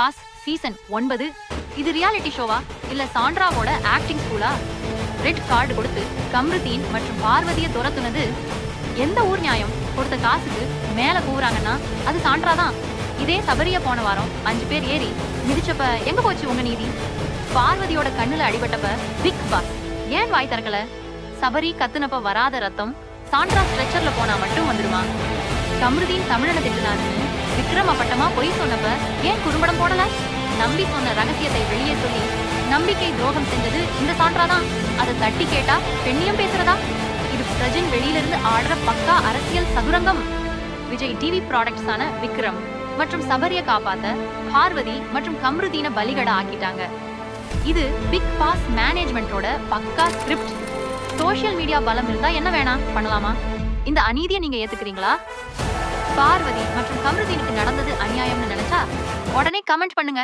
Boss season ஒன்பது. இது reality ஷோவா இல்ல சாண்ட்ராவோட ஆக்டிங் ஸ்கூலா ரெட் கார்டு கொடுத்து கம்ருதீன் மற்றும் பார்வதியை துரத்துனது எந்த ஊர் நியாயம்? கொடுத்த காசுக்கு மேல கூவுறாங்கன்னா அது சாண்ட்ரா தான். இதே சபரிய போன வாரம் அஞ்சு பேர் ஏறி மிதிச்சப்ப எங்க போச்சு உங்க நீதி? பார்வதியோட கண்ணுல அடிபட்டப்ப பிக் பாஸ் ஏன் வாய் திறக்கல? சபரி கத்துனப்ப வராத ரத்தம் சாண்ட்ரா ஸ்ட்ரெச்சர்ல போனா மட்டும் வந்துடுமா கம்ருதீன் தமிழனை திட்டுனாருன்னு விக்ரம பட்டமா பொய் சொன்னப்ப ஏன் குறும்படம் போடல? நம்பி சொன்ன ரகசியத்தை வெளியே சொல்லி நம்பிக்கை துரோகம் செஞ்சது இந்த சான்றாதான். அதை தட்டி கேட்டா பெண்ணியம் பேசுறதா? இது பிரஜன் வெளியிலிருந்து ஆடுற பக்கா அரசியல் சதுரங்கம். விஜய் டிவி ப்ராடக்ட்ஸான விக்ரம் மற்றும் சபரிய காப்பாத்த பார்வதி மற்றும் கம்ருதீன பலிகடா ஆக்கிட்டாங்க. இது பிக் பாஸ் மேனேஜ்மெண்டோட பக்கா ஸ்கிரிப்ட் சோஷியல் மீடியா பலம் இருந்தா என்ன வேணாம்? பண்ணலாமா? இந்த அநீதியை நீங்க ஏத்துக்கிறீங்களா? பார்வதி மற்றும் கமருதீனுக்கு நடந்தது அநியாயம்னு நினைச்சா உடனே கமெண்ட் பண்ணுங்க.